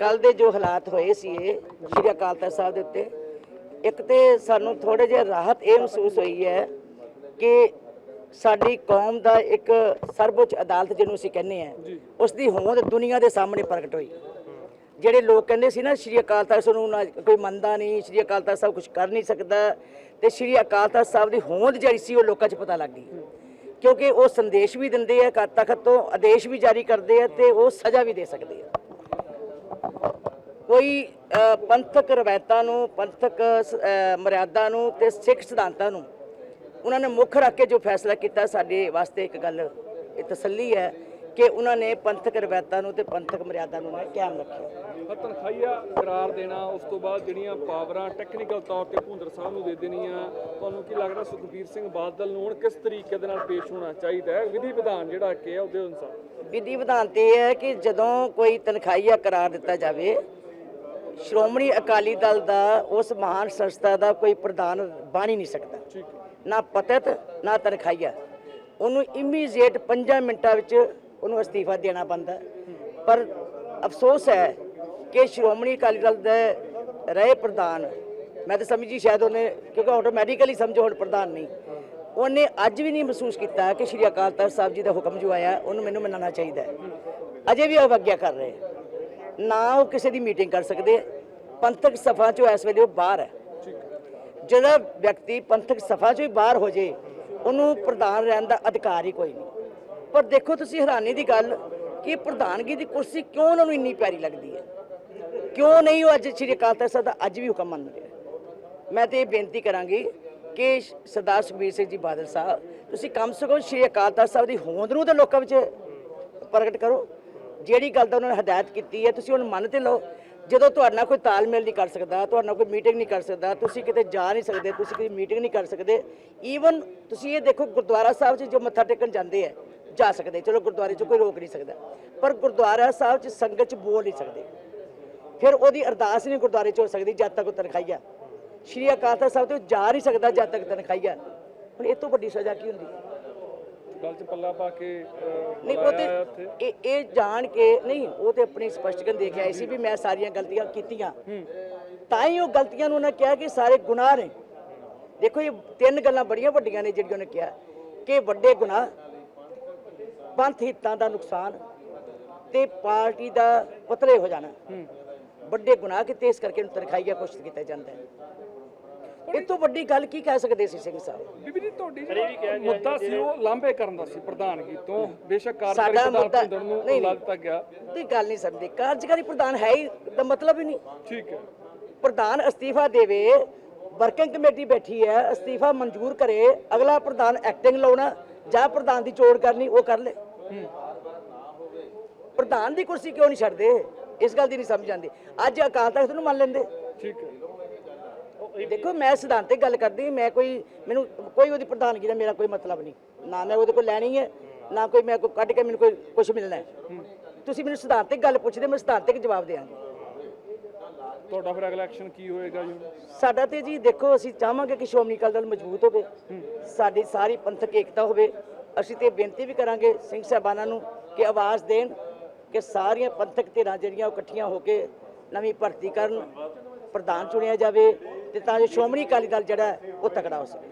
ਕੱਲ ਦੇ ਜੋ ਹਾਲਾਤ ਹੋਏ ਸੀ ਇਹ ਸ਼੍ਰੀ ਅਕਾਲ ਤਖਤ ਸਾਹਿਬ ਦੇ ਉੱਤੇ ਇੱਕ ਤੇ ਸਾਨੂੰ ਥੋੜੇ ਜਿਹਾ ਰਾਹਤ ਇਹ ਮਹਿਸੂਸ ਹੋਈ ਹੈ ਕਿ ਸਾਡੀ ਕੌਮ ਦਾ ਇੱਕ ਸਰਵਉੱਚ ਅਦਾਲਤ ਜਿਹਨੂੰ ਅਸੀਂ ਕਹਿੰਦੇ ਆ ਉਸ ਦੀ ਹੋਂਦ ਦੁਨੀਆ ਦੇ ਸਾਹਮਣੇ ਪ੍ਰਗਟ ਹੋਈ। ਜਿਹੜੇ ਲੋਕ ਕਹਿੰਦੇ ਸੀ ਨਾ ਸ਼੍ਰੀ ਅਕਾਲ ਤਖਤ ਸਾਹਿਬ ਨੂੰ ਕੋਈ ਮੰਨਦਾ ਨਹੀਂ ਸ਼੍ਰੀ ਅਕਾਲ ਤਖਤ ਸਾਹਿਬ ਕੁਝ ਕਰ ਨਹੀਂ ਸਕਦਾ ਤੇ ਸ਼੍ਰੀ ਅਕਾਲ ਤਖਤ ਸਾਹਿਬ ਦੀ ਹੋਂਦ ਜਿਹੜੀ ਸੀ ਉਹ ਲੋਕਾਂ 'ਚ ਪਤਾ ਲੱਗ ਗਈ। ਕਿਉਂਕਿ ਉਹ ਸੰਦੇਸ਼ ਵੀ ਦਿੰਦੇ ਆ ਤਖਤ ਤੋਂ ਆਦੇਸ਼ ਵੀ ਜਾਰੀ ਕਰਦੇ ਆ ਤੇ ਉਹ ਸਜ਼ਾ ਵੀ ਦੇ ਸਕਦੇ ਆ। ਕੋਈ ਪੰਥਕ ਰਵਾਇਤਾਂ ਨੂੰ ਪੰਥਕ ਮਰਿਆਦਾ ਨੂੰ ਤੇ ਸਿੱਖ ਸਿਧਾਂਤਾਂ ਨੂੰ ਉਹਨਾਂ ਨੇ ਮੁੱਖ ਰੱਖ ਕੇ ਜੋ ਫੈਸਲਾ ਕੀਤਾ ਸਾਡੇ ਵਾਸਤੇ ਇੱਕ ਗੱਲ ਇਹ ਤਸੱਲੀ ਹੈ ਕਿ ਉਹਨਾਂ ਨੇ ਪੰਥਕ ਰਵਾਇਤਾਂ ਨੂੰ ਤੇ ਪੰਥਕ ਮਰਿਆਦਾ ਨੂੰ ਕਾਇਮ ਰੱਖਿਆ। ਤਨਖਾਹੀਆ ਕਰਾਰ ਦੇਣਾ ਉਸ ਤੋਂ ਬਾਅਦ ਜਿਹੜੀਆਂ ਪਾਵਰਾਂ ਟੈਕਨੀਕਲ ਤੌਰ ਤੇ ਭੁੰਦਰ ਸਾਹਿਬ ਨੂੰ ਦੇ ਦੇਣੀਆਂ ਤੁਹਾਨੂੰ ਕੀ ਲੱਗਦਾ ਸੁਖਬੀਰ ਸਿੰਘ ਬਾਦਲ ਨੂੰ ਹੁਣ ਕਿਸ ਤਰੀਕੇ ਦੇ ਨਾਲ ਪੇਸ਼ ਹੋਣਾ ਚਾਹੀਦਾ ਹੈ? ਵਿਧੀ ਵਿਧਾਨ ਜਿਹੜਾ ਕਿ ਹੈ ਉਹਦੇ ਅਨੁਸਾਰ। ਵਿਧੀ ਵਿਧਾਨ ਤੇ ਇਹ ਹੈ ਕਿ ਜਦੋਂ ਕੋਈ ਤਨਖਾਹੀਆ ਕਰਾਰ ਦਿੱਤਾ ਜਾਵੇ ਸ਼੍ਰੋਮਣੀ ਅਕਾਲੀ ਦਲ ਦਾ ਉਸ ਮਹਾਨ ਸੰਸਥਾ ਦਾ ਕੋਈ ਪ੍ਰਧਾਨ ਬਣ ਹੀ ਨਹੀਂ ਸਕਦਾ। ਨਾ ਪਤਤ ਨਾ ਤਨਖਾਹੀਆ। ਉਹਨੂੰ ਇਮੀਡੀਏਟ 5 ਮਿੰਟਾਂ ਵਿੱਚ ਉਹਨੂੰ ਅਸਤੀਫਾ ਦੇਣਾ ਪੈਂਦਾ। ਪਰ ਅਫਸੋਸ ਹੈ ਕਿ ਸ਼੍ਰੋਮਣੀ ਅਕਾਲੀ ਦਲ ਦੇ ਰਹੇ ਪ੍ਰਧਾਨ ਮੈਂ ਤਾਂ ਸਮਝੀ ਸ਼ਾਇਦ ਉਹਨੇ ਕਿਉਂਕਿ ਆਟੋਮੈਟਿਕਲੀ ਸਮਝੋ ਹੁਣ ਪ੍ਰਧਾਨ ਨਹੀਂ। ਉਹਨੇ ਅੱਜ ਵੀ ਨਹੀਂ ਮਹਿਸੂਸ ਕੀਤਾ ਕਿ ਸ਼੍ਰੀ ਅਕਾਲ ਤਖਤ ਸਾਹਿਬ ਜੀ ਦਾ ਹੁਕਮ ਜੋ ਆਇਆ ਉਹਨੂੰ ਮੈਨੂੰ ਮੰਨਣਾ ਚਾਹੀਦਾ ਹੈ। ਅਜੇ ਵੀ ਅਵਗਿਆ ਕਰ ਰਹੇ ਹੈ। ਨਾ ਉਹ ਕਿਸੇ ਦੀ ਮੀਟਿੰਗ ਕਰ ਸਕਦੇ, ਪੰਥਕ ਸਫ਼ਾ ਚੋਂ ਇਸ ਵੇਲੇ ਉਹ ਬਾਹਰ ਹੈ। ਜਿਹੜਾ ਵਿਅਕਤੀ ਪੰਥਕ ਸਫ਼ਾ ਚੋਂ ਹੀ ਬਾਹਰ ਹੋ ਜੇ, ਉਹਨੂੰ ਪ੍ਰਧਾਨ ਰਹਿਣ ਦਾ ਅਧਿਕਾਰ ਹੀ ਕੋਈ ਨਹੀਂ। ਪਰ ਦੇਖੋ ਤੁਸੀਂ ਹੈਰਾਨੀ ਦੀ ਗੱਲ ਕਿ ਪ੍ਰਧਾਨਗੀ ਦੀ ਕੁਰਸੀ ਕਿਉਂ ਉਹਨਾਂ ਨੂੰ ਇੰਨੀ ਪਿਆਰੀ ਲੱਗਦੀ ਹੈ? ਕਿਉਂ ਨਹੀਂ ਉਹ ਅੱਜ ਸ਼੍ਰੀ ਅਕਾਲ ਤਖਤ ਸਾਹਿਬ ਦਾ ਅੱਜ ਵੀ ਹੁਕਮ ਮੰਨ ਰਿਹਾ? ਮੈਂ ਤੇ ਇਹ ਬੇਨਤੀ ਕਰਾਂਗੀ ਕਿ ਸਰਦਾਰ ਸੁਖਬੀਰ ਸਿੰਘ ਜੀ ਬਾਦਲ ਸਾਹਿਬ, ਤੁਸੀਂ ਕਮ ਸੇ ਕਮ ਸ਼੍ਰੀ ਅਕਾਲ ਤਖਤ ਸਾਹਿਬ ਦੀ ਹੋਂਦ ਨੂੰ ਤਾਂ ਲੋਕਾਂ ਵਿੱਚ ਪ੍ਰਗਟ ਕਰੋ। ਜਿਹੜੀ ਗੱਲ ਦਾ ਉਹਨਾਂ ਨੇ ਹਦਾਇਤ ਕੀਤੀ ਹੈ, ਤੁਸੀਂ ਉਹਨੂੰ ਮੰਨ ਤੇ ਲਓ। ਜਦੋਂ ਤੁਹਾਡੇ ਨਾਲ ਕੋਈ ਤਾਲਮੇਲ ਨਹੀਂ ਕਰ ਸਕਦਾ, ਤੁਹਾਡੇ ਨਾਲ ਕੋਈ ਮੀਟਿੰਗ ਨਹੀਂ ਕਰ ਸਕਦਾ, ਤੁਸੀਂ ਕਿਤੇ ਜਾ ਨਹੀਂ ਸਕਦੇ, ਤੁਸੀਂ ਕੋਈ ਮੀਟਿੰਗ ਨਹੀਂ ਕਰ ਸਕਦੇ। ਈਵਨ ਤੁਸੀਂ ਇਹ ਦੇਖੋ, ਗੁਰਦੁਆਰਾ ਸਾਹਿਬ 'ਚ ਜੋ ਮੱਥਾ ਟੇਕਣ ਜਾਂਦੇ ਆ ਜਾ ਸਕਦੇ। ਚਲੋ ਗੁਰਦੁਆਰੇ 'ਚ ਕੋਈ ਰੋਕ ਨਹੀਂ ਸਕਦਾ। ਪਰ ਗੁਰਦੁਆਰਾ ਸਾਹਿਬ 'ਚ ਸੰਗਤ 'ਚ ਬੋਲ ਨਹੀਂ ਸਕਦੇ। ਫਿਰ ਉਹਦੀ ਅਰਦਾਸ ਨਹੀਂ ਗੁਰਦੁਆਰੇ 'ਚ ਹੋ ਸਕਦੀ, ਜਦ ਤੱਕ ਉਹ ਤਨਖਾਹੀਆ। ਸ਼੍ਰੀ ਅਕਾਲ ਤਖਤ ਸਾਹਿਬ 'ਤੇ ਜਾ ਨਹੀਂ ਸਕਦਾ, ਜਦ ਤੱਕ ਤਨਖਾਹੀਆ। ਹੁਣ ਇਹ ਤੋਂ ਵੱਡੀ ਸਜ਼ਾ ਕੀ ਹੁੰਦੀ? ਹੈ ਗੱਲ 'ਚ ਪੱਲਾ ਪਾ ਕੇ ਨਹੀਂ ਉਹ ਤੇ ਇਹ ਇਹ ਜਾਣ ਕੇ ਨਹੀਂ ਉਹ ਤੇ ਆਪਣੀ ਸਪਸ਼ਟੀਕਰਨ ਦੇ ਕੇ ਆਈ ਸੀ ਵੀ ਮੈਂ ਸਾਰੀਆਂ ਗਲਤੀਆਂ ਕੀਤੀਆਂ। ਤਾਂ ਹੀ ਉਹ ਗਲਤੀਆਂ ਨੂੰ ਉਹਨੇ ਕਿਹਾ ਕਿ ਸਾਰੇ ਗੁਨਾਹ ਨੇ। ਦੇਖੋ ਇਹ ਤਿੰਨ ਗੱਲਾਂ ਬੜੀਆਂ ਵੱਡੀਆਂ ਨੇ ਜਿਹੜੀਆਂ ਉਹਨੇ ਕਿਹਾ। ਕਿ ਵੱਡੇ ਗੁਨਾਹ ਪੰਥ ਹਿੱਤਾਂ ਦਾ ਨੁਕਸਾਨ ਤੇ ਪਾਰਟੀ ਦਾ ਪਤਲੇ ਹੋ ਜਾਣਾ। ਵੱਡੇ ਗੁਨਾਹ ਕਿਤੇ ਇਸ ਕਰਕੇ ਨੂੰ ਤਨਖਾਹੀਆ ਘੋਸ਼ਿਤ ਕੀਤਾ ਜਾਂਦਾ ਹੈ। ਇਹ ਤੋਂ ਵੱਡੀ ਗੱਲ ਕੀ ਕਹਿ ਸਕਦੇ ਸੀ ਸਿੰਘ ਸਾਹਿਬ? ਬੀਬੀ ਜੀ ਤੁਹਾਡੀ ਜਿਹੜਾ ਮੁੱਦਾ ਸੀ ਉਹ ਲਾਂਭੇ ਕਰਨ ਦਾ ਸੀ ਪ੍ਰਧਾਨਗੀ ਤੋਂ। ਬੇਸ਼ੱਕ ਕਾਰਜਕਾਰੀ ਸਾਡਾ ਪ੍ਰਧਾਨ ਭੁੰਦਰ ਨੂੰ ਨਹੀਂ ਲਾ ਦਿੱਤਾ ਗਿਆ। ਤੇ ਗੱਲ ਨਹੀਂ ਸਮਝਦੇ ਕਾਰਜਕਾਰੀ ਪ੍ਰਧਾਨ ਹੈ ਹੀ ਦਾ ਮਤਲਬ ਹੀ ਨਹੀਂ। ਠੀਕ ਹੈ। ਪ੍ਰਧਾਨ ਅਸਤੀਫਾ ਦੇਵੇ ਵਰਕਿੰਗ ਕਮੇਟੀ ਬੈਠੀ ਹੈ ਅਸਤੀਫਾ ਮਨਜ਼ੂਰ ਕਰੇ ਅਗਲਾ ਪ੍ਰਧਾਨ ਐਕਟਿੰਗ ਲਾਉਣਾ ਜਾਂ ਪ੍ਰਧਾਨ ਦੀ ਚੋਣ ਕਰਨੀ ਉਹ ਕਰ ਲੈ। ਪ੍ਰਧਾਨ ਦੀ ਕੁਰਸੀ ਕਿਉਂ ਨਹੀਂ ਛੱਡਦੇ? ਇਸ ਗੱਲ ਦੀ ਨਹੀਂ ਸਮਝ ਆਉਂਦੀ। ਅੱਜ ਅਕਾਲ ਤਖਤ ਨੂੰ ਮੰਨ ਲੈਂਦੇ। ਠੀਕ ਹੈ। ਦੇਖੋ ਮੈਂ ਸਿਧਾਂਤਿਕ ਗੱਲ ਕਰਦੀ ਮੈਂ ਕੋਈ ਮੈਨੂੰ ਕੋਈ ਉਹਦੀ ਪ੍ਰਧਾਨਗੀ ਦਾ ਮੇਰਾ ਕੋਈ ਮਤਲਬ ਨਹੀਂ। ਨਾ ਮੈਂ ਉਹਦੇ ਕੋਲ ਲੈਣੀ ਹੈ ਨਾ ਕੋਈ ਮੈਂ ਕੋਈ ਕੱਢ ਕੇ ਮੈਨੂੰ ਕੋਈ ਕੁਝ ਮਿਲਣਾ ਹੈ। ਤੁਸੀਂ ਮੈਨੂੰ ਸਿਧਾਂਤਿਕ ਗੱਲ ਪੁੱਛਦੇ ਮੈਂ ਸਿਧਾਂਤਿਕ ਜਵਾਬ ਦਿਆਂਗੀ ਤੁਹਾਡਾ ਫਿਰ ਅਗਲਾ ਐਕਸ਼ਨ ਕੀ ਹੋਏਗਾ ਜੀ? ਸਾਡਾ ਤੇ ਜੀ ਦੇਖੋ ਅਸੀਂ ਚਾਹਾਂਗੇ ਕਿ ਸ਼੍ਰੋਮਣੀ ਅਕਾਲੀ ਦਲ ਮਜ਼ਬੂਤ ਹੋਵੇ ਸਾਡੀ ਸਾਰੀ ਪੰਥਕ ਏਕਤਾ ਹੋਵੇ। ਅਸੀਂ ਤੇ ਬੇਨਤੀ ਵੀ ਕਰਾਂਗੇ ਸਿੰਘ ਸਾਹਿਬਾਨਾਂ ਨੂੰ ਕਿ ਆਵਾਜ਼ ਦੇਣ ਕਿ ਸਾਰੀਆਂ ਪੰਥਕ ਧਿਰਾਂ ਜਿਹੜੀਆਂ ਉਹ ਇਕੱਠੀਆਂ ਹੋ ਕੇ ਨਵੀਂ ਭਰਤੀ ਕਰਨ ਪ੍ਰਧਾਨ ਚੁਣਿਆ ਜਾਵੇ ਤੇ ਤਾਂ ਜੋ ਸ਼੍ਰੋਮਣੀ ਅਕਾਲੀ ਦਲ ਜਿਹੜਾ ਉਹ ਤਕੜਾ ਹੋ ਸਕੇ।